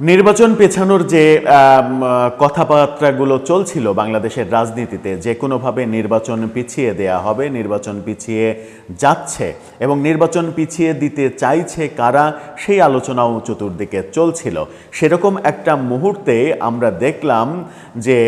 নির্বাচন পেছানোর যে কথাবার্তাগুলো চলছিল বাংলাদেশের রাজনীতিতে, যে কোনোভাবে নির্বাচন পিছিয়ে দেয়া হবে, নির্বাচন পিছিয়ে যাচ্ছে এবং নির্বাচন পিছিয়ে দিতে চাইছে কারা, সেই আলোচনাও চতুর্দিকে চলছিল। সেরকম একটা মুহূর্তে আমরা দেখলাম যে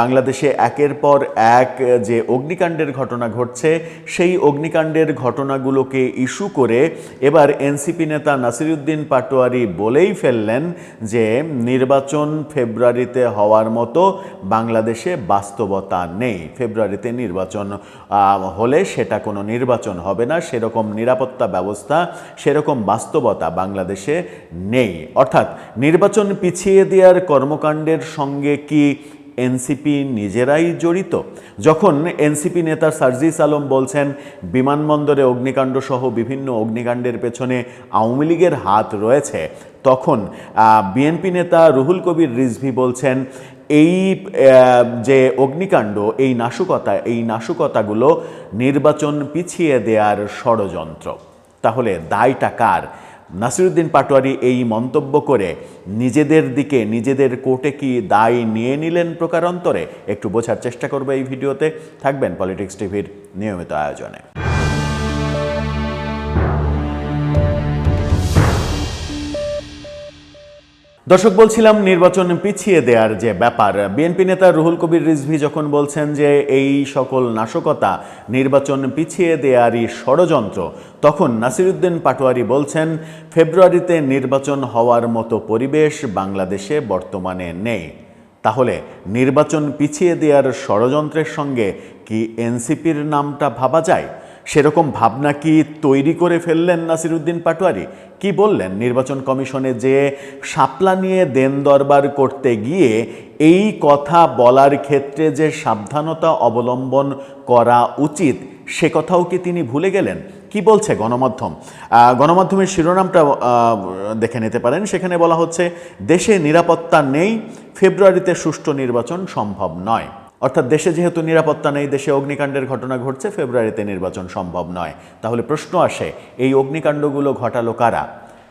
বাংলাদেশে একের পর এক যে অগ্নিকাণ্ডের ঘটনা ঘটছে, সেই অগ্নিকাণ্ডের ঘটনাগুলোকে ইস্যু করে এবার এনসিপি নেতা নাসিরুদ্দিন পাটোয়ারি বলেই ফেললেন যে নির্বাচন ফেব্রুয়ারিতে হওয়ার মতো বাংলাদেশে বাস্তবতা নেই। ফেব্রুয়ারিতে নির্বাচন হলে সেটা কোনো নির্বাচন হবে না। সেরকম নিরাপত্তা ব্যবস্থা, সেরকম বাস্তবতা বাংলাদেশে নেই। অর্থাৎ নির্বাচন পিছিয়ে দেওয়ার কর্মকাণ্ডের সঙ্গে কি এনসিপি নিজেরাই জড়িত? যখন এনসিপি নেতা সার্জিস আলম বলছেন, বিমানবন্দরে অগ্নিকাণ্ড সহ বিভিন্ন অগ্নিকাণ্ডের পেছনে আওয়ামী লীগের হাত রয়েছে, তখন বিএনপি নেতা রুহুল কবির রিজভি বলছেন, এই যে অগ্নিকাণ্ড, এই নাশকতা, এই নাশকতাগুলো নির্বাচন পিছিয়ে দেওয়ার ষড়যন্ত্র। তাহলে দায়টা কার? নাসিরুদ্দিন পাটোয়ারি এই মন্তব্য করে নিজেদের দিকে, নিজেদের কোর্টে কি দায় নিয়ে নিলেন প্রকারান্তরে? একটু বোঝার চেষ্টা করবে এই ভিডিওতে। থাকবেন পলিটিক্স টিভির নিয়মিত আয়োজনে। দর্শক, বলছিলাম নির্বাচন পিছিয়ে দেওয়ার যে ব্যাপার। বিএনপি নেতা রুহুল কবির রিজভি যখন বলছেন যে এই সকল নাশকতা নির্বাচন পিছিয়ে দেওয়ারই ষড়যন্ত্র, তখন নাসিরুদ্দিন পাটোয়ারি বলছেন, ফেব্রুয়ারিতে নির্বাচন হওয়ার মতো পরিবেশ বাংলাদেশে বর্তমানে নেই। তাহলে নির্বাচন পিছিয়ে দেওয়ার ষড়যন্ত্রের সঙ্গে কি এনসিপির নামটা ভাবা যায়? সেরকম ভাবনা কি তৈরি করে ফেললেন নাসিরুদ্দিন পাটোয়ারি? কি বললেন নির্বাচন কমিশনে যে শাপলা নিয়ে দেন দরবার করতে গিয়ে এই কথা বলার ক্ষেত্রে যে সাবধানতা অবলম্বন করা উচিত, সে কথাও কি তিনি ভুলে গেলেন? কি বলছে গণমাধ্যম? গণমাধ্যমের শিরোনামটা দেখে নিতে পারেন। সেখানে বলা হচ্ছে, দেশে নিরাপত্তা নেই, ফেব্রুয়ারিতে সুষ্ঠু নির্বাচন সম্ভব নয়। অর্থাৎ দেশে যেহেতু নিরাপত্তা নেই, দেশে অগ্নিকাণ্ডের ঘটনা ঘটছে, ফেব্রুয়ারিতে নির্বাচন সম্ভব নয়। তাহলে প্রশ্ন আসে, এই অগ্নিকাণ্ডগুলো ঘটালো কারা?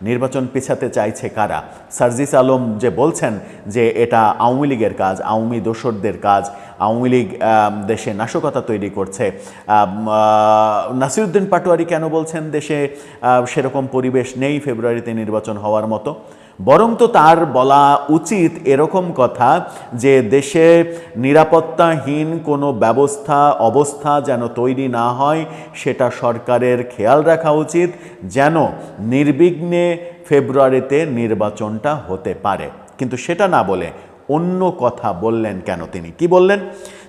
নির্বাচন পিছাতে চাইছে কারা? সার্জিস আলম যে বলছেন যে এটা আওয়ামী লীগের কাজ, আওয়ামী দোসরদের কাজ, আওয়ামী লীগ দেশে নাশকতা তৈরি করছে। নাসিরুদ্দিন পাটোয়ারি কেন বলছেন দেশে সেরকম পরিবেশ নেই ফেব্রুয়ারিতে নির্বাচন হওয়ার মতো? বরং তো তার বলা উচিত এরকম কথা যে দেশে নিরাপত্তাহীন কোনো ব্যবস্থা, অবস্থা যেন তৈরি না হয়, সেটা সরকারের খেয়াল রাখা উচিত যেন নির্বিঘ্নে ফেব্রুয়ারিতে নির্বাচনটা হতে পারে। কিন্তু সেটা না বলে অন্য কথা বললেন কেন তিনি? কি বললেন?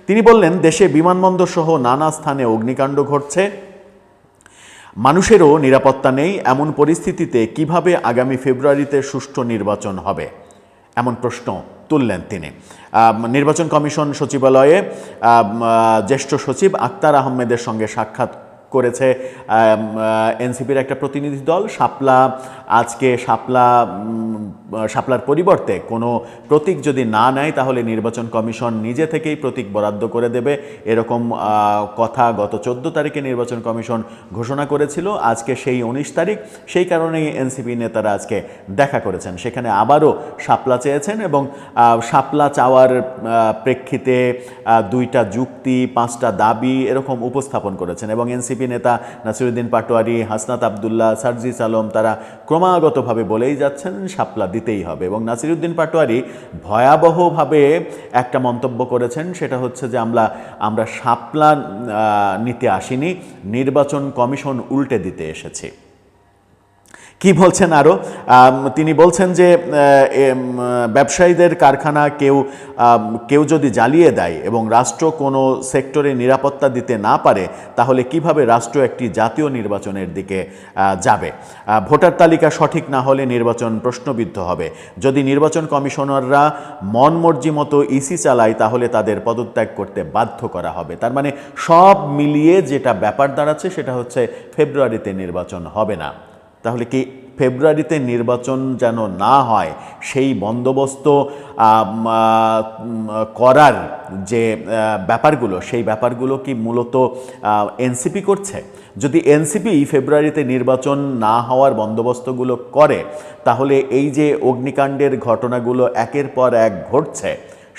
তিনি বললেন, দেশে বিমানবন্দর সহ নানা স্থানে অগ্নিকাণ্ড ঘটছে। মানুষেরও নিরাপত্তা নেই এমন পরিস্থিতিতে কীভাবে আগামী ফেব্রুয়ারিতে সুষ্ঠু নির্বাচন হবে? এমন প্রশ্ন তুললেন তিনি। নির্বাচন কমিশন সচিবালয়ে জ্যেষ্ঠ সচিব আক্তার আহমেদের সঙ্গে সাক্ষাৎ করেছে এনসিপির একটা প্রতিনিধি দল শাপলা আজকে শাপলা শাপলার পরিবর্তে কোনো প্রতীক যদি না নেয়, তাহলে নির্বাচন কমিশন নিজে থেকেই প্রতীক বরাদ্দ করে দেবে। এরকম কথা গত চোদ্দ তারিখে নির্বাচন কমিশন ঘোষণা করেছিল। আজকে সেই উনিশ তারিখ, সেই কারণেই এনসিপি নেতারা আজকে দেখা করেছেন। সেখানে আবারও শাপলা চেয়েছেন এবং শাপলা চাওয়ার প্রেক্ষিতে দুইটা যুক্তি, পাঁচটা দাবি এরকম উপস্থাপন করেছেন এবং এনসিপি নেতা নাসিরুদ্দিন পাটোয়ারি, হাসনাত আবদুল্লাহ, সার্জিস আলম, তারা ক্রমাগতভাবে বলেই যাচ্ছেন, শাপলা দিতেই হবে। এবং নাসিরুদ্দিন পাটোয়ারি ভয়াবহভাবে একটা মন্তব্য করেছেন, সেটা হচ্ছে যে আমরা আমরা শাপলা নিতে আসিনি, নির্বাচন কমিশন উল্টে দিতে এসেছি। কি বলছেন আরও তিনি বলছেন যে ব্যবসায়ীদের কারখানা কেউ কেউ যদি জ্বালিয়ে দেয় এবং রাষ্ট্র কোনো সেক্টরে নিরাপত্তা দিতে না পারে, তাহলে কীভাবে রাষ্ট্র একটি জাতীয় নির্বাচনের দিকে যাবে? ভোটার তালিকা সঠিক না হলে নির্বাচন প্রশ্নবিদ্ধ হবে। যদি নির্বাচন কমিশনাররা মন মর্জি মতো ইসি চালায়, তাহলে তাদের পদত্যাগ করতে বাধ্য করা হবে। তার মানে সব মিলিয়ে যেটা ব্যাপার দাঁড়াচ্ছে, সেটা হচ্ছে ফেব্রুয়ারিতে নির্বাচন হবে না। তাহলে কি ফেব্রুয়ারিতে নির্বাচন যেন না হয়, সেই বন্দোবস্ত করার যে ব্যাপারগুলো, সেই ব্যাপারগুলো কি মূলত এনসিপি করছে? যদি এনসিপি ফেব্রুয়ারিতে নির্বাচন না হওয়ার বন্দোবস্তগুলো করে, তাহলে এই যে অগ্নিকাণ্ডের ঘটনাগুলো একের পর এক ঘটছে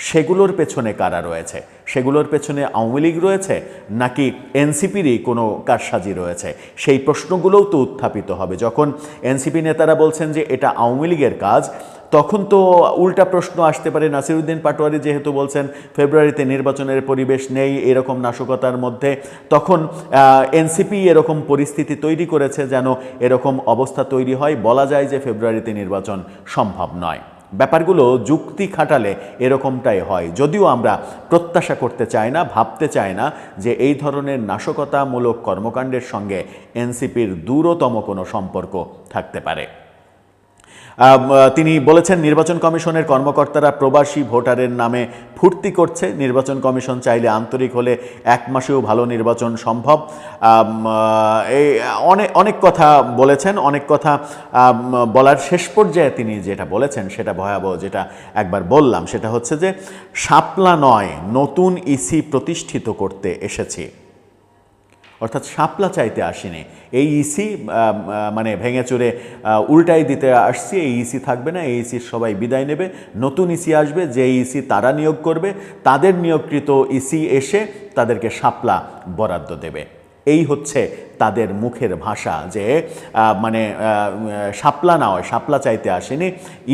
সেগুলোর পেছনে কারা রয়েছে? সেগুলোর পেছনে আওয়ামী লীগ রয়েছে নাকি এনসিপিরই কোনো কারসাজি রয়েছে? সেই প্রশ্নগুলোও তো উত্থাপিত হবে। যখন এনসিপি নেতারা বলছেন যে এটা আওয়ামী লীগের কাজ, তখন তো উল্টা প্রশ্ন আসতে পারে। নাসিরুদ্দিন পাটোয়ারি যেহেতু বলছেন ফেব্রুয়ারিতে নির্বাচনের পরিবেশ নেই এরকম নাশকতার মধ্যে, তখন এনসিপি এরকম পরিস্থিতি তৈরি করেছে যেন এরকম অবস্থা তৈরি হয়। বলা যায় যে ফেব্রুয়ারিতে নির্বাচন সম্ভব নয়। ব্যাপারগুলো যুক্তি খাটালে এরকমটাই হয়। যদিও আমরা প্রত্যাশা করতে চাই না, ভাবতে চাই না যে এই ধরনের নাশকতামূলক কর্মকাণ্ডের সঙ্গে এনসিপির দূরতম কোনো সম্পর্ক থাকতে পারে। তিনি বলেছেন, নির্বাচন কমিশনের কর্মকর্তারা প্রবাসী ভোটারের নামে ফুর্তি করছে। নির্বাচন কমিশন চাইলে আন্তরিক হলে এক মাসেও ভালো নির্বাচন সম্ভব। এই অনেক অনেক কথা বলেছেন, অনেক কথা বলার শেষ পর্যায়ে তিনি যেটা বলেছেন, সেটা ভয়াবহ যেটা একবার বললাম। সেটা হচ্ছে যে শাপলা নয়, নতুন ইসি প্রতিষ্ঠিত করতে এসেছি। অর্থাৎ শাপলা চাইতে আসিনি। এই ইসি মানে ভেঙে চুরে উল্টাই দিতে আসছি, এই ইসি থাকবে না, এই ইসির সবাই বিদায় নেবে। নতুন ইসি আসবে, যে ইসি তারা নিয়োগ করবে, তাদের নিয়োগকৃত ইসি এসে তাদেরকে শাপলা বরাদ্দ দেবে। এই হচ্ছে তাদের মুখের ভাষা যে মানে শাপলা না হয়, শাপলা চাইতে আসেনি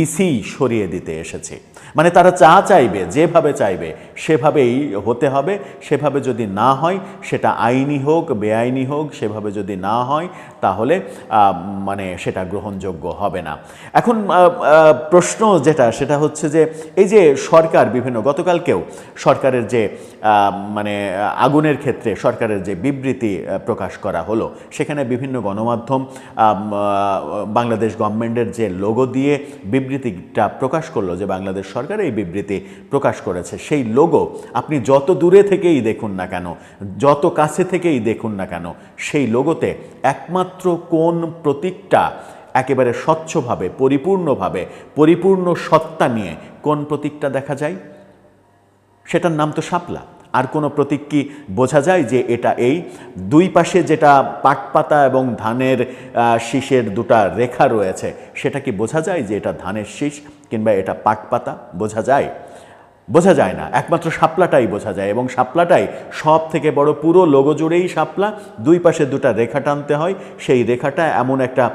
ইসি সরিয়ে দিতে এসেছে। মানে তারা চা চাইবে, যেভাবে চাইবে, সেভাবেই হতে হবে। সেভাবে যদি না হয়, সেটা আইনি হোক, বেআইনি হোক, সেভাবে যদি না হয়, তাহলে মানে সেটা গ্রহণযোগ্য হবে না। এখন প্রশ্ন যেটা, সেটা হচ্ছে যে, এই যে সরকার, বিভিন্ন গতকালকেও সরকারের যে মানে আগুনের ক্ষেত্রে সরকারের যে বিবৃতি প্রকাশ করা হলো, সেখানে বিভিন্ন গণমাধ্যম বাংলাদেশ গভর্নমেন্টের যে লোগো দিয়ে বিবৃতিটা প্রকাশ করল যে, বাংলাদেশ সরকার এই বিবৃতি প্রকাশ করেছে। সেই লোগো আপনি যত দূরে থেকেই দেখুন না কেন, যত কাছে থেকেই দেখুন না কেন, সেই লোগোতে একমাত্র কোন প্রতীকটা একেবারে স্বচ্ছভাবে, পরিপূর্ণভাবে, পরিপূর্ণ সত্তা নিয়ে কোন প্রতীকটা দেখা যায়? সেটার নাম তো শাপলা আর কোনো প্রতীক কি বোঝা যায় যে এটা এই? দুই পাশে যেটা পাটপাতা এবং ধানের শীষের দুটা রেখা রয়েছে, সেটা কি বোঝা যায় যে এটা ধানের শীষ কিংবা এটা পাটপাতা? বোঝা যায়। বোঝা যায় না। একমাত্র শাপলাটাই বোঝা যায় এবং শাপলাটাই সব থেকে বড় পুরো লোগো জুড়েই শাপলা। দুই পাশে দুটা রেখা টানতে হয়। সেই রেখাটা এমন একটা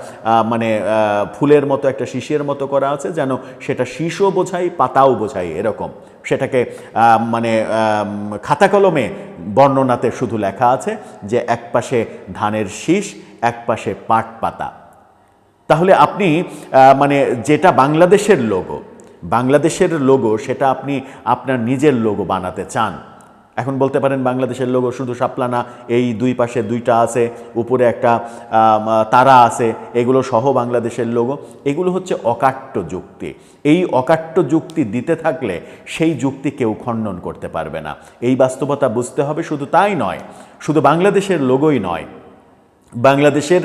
মানে ফুলের মতো একটা শীষের মতো করা আছে যেন সেটা শীষও বোঝায়, পাতাও বোঝায় এরকম। সেটাকে মানে খাতা কলমে বর্ণনাতে শুধু লেখা আছে যে এক পাশে ধানের শীষ, এক পাশে পাট পাতা। তাহলে আপনি মানে যেটা বাংলাদেশের লোগো বাংলাদেশের লোগো সেটা আপনি আপনার নিজের লোগো বানাতে চান। এখন বলতে পারেন বাংলাদেশের লোগো শুধু শাপলা না, এই দুই পাশে দুইটা আছে, উপরে একটা তারা আছে, এগুলো সহ বাংলাদেশের লোগো এগুলো হচ্ছে অকাট্য যুক্তি। এই অকাট্য যুক্তি দিতে থাকলে সেই যুক্তি কেউ খণ্ডন করতে পারবে না। এই বাস্তবতা বুঝতে হবে, শুধু তাই নয়, শুধু বাংলাদেশের লোগোই নয় বাংলাদেশের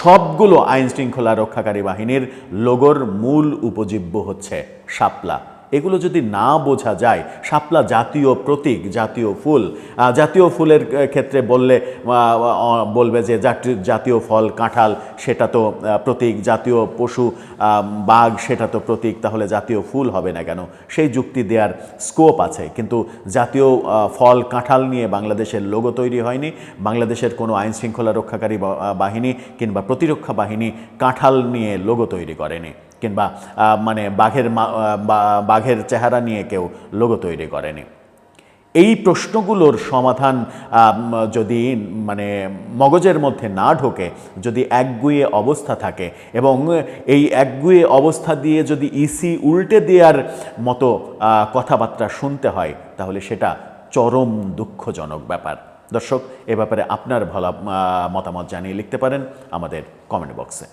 সবগুলো আইন শৃঙ্খলা রক্ষাকারী বাহিনীর লোগোর মূল উপজীব্য হচ্ছে শাপলা। এগুলো যদি না বোঝা যায়, শাপলা জাতীয় প্রতীক, জাতীয় ফুল জাতীয় ফুলের ক্ষেত্রে বললে বলবে যে জাতি- জাতীয় ফল, কাঁঠাল, সেটা তো প্রতীক, জাতীয় পশু বাঘ, সেটা তো প্রতীক, তাহলে জাতীয় ফুল হবে না কেন? সেই যুক্তি দেওয়ার স্কোপ আছে। কিন্তু জাতীয় ফল, কাঁঠাল নিয়ে বাংলাদেশের লোগো তৈরি হয়নি, বাংলাদেশের কোনো আইন শৃঙ্খলা রক্ষাকারী বাহিনী কিংবা প্রতিরক্ষা বাহিনী কাঁঠাল নিয়ে লোগো তৈরি করেনি। কিংবা মানে বাঘের বাঘের চেহারা নিয়ে কেউ লোগো তৈরি করেনি। এই প্রশ্নগুলোর সমাধান যদি মানে মগজের মধ্যে না ঢোকে, যদি একগুয়ে অবস্থা থাকে এবং এই একগুয়ে অবস্থা দিয়ে যদি ইসি উল্টে দেওয়ার মতো কথাবার্তা শুনতে হয়, তাহলে সেটা চরম দুঃখজনক ব্যাপার। দর্শক, এ ব্যাপারে আপনার ভালো মতামত জানিয়ে লিখতে পারেন আমাদের কমেন্ট বক্সে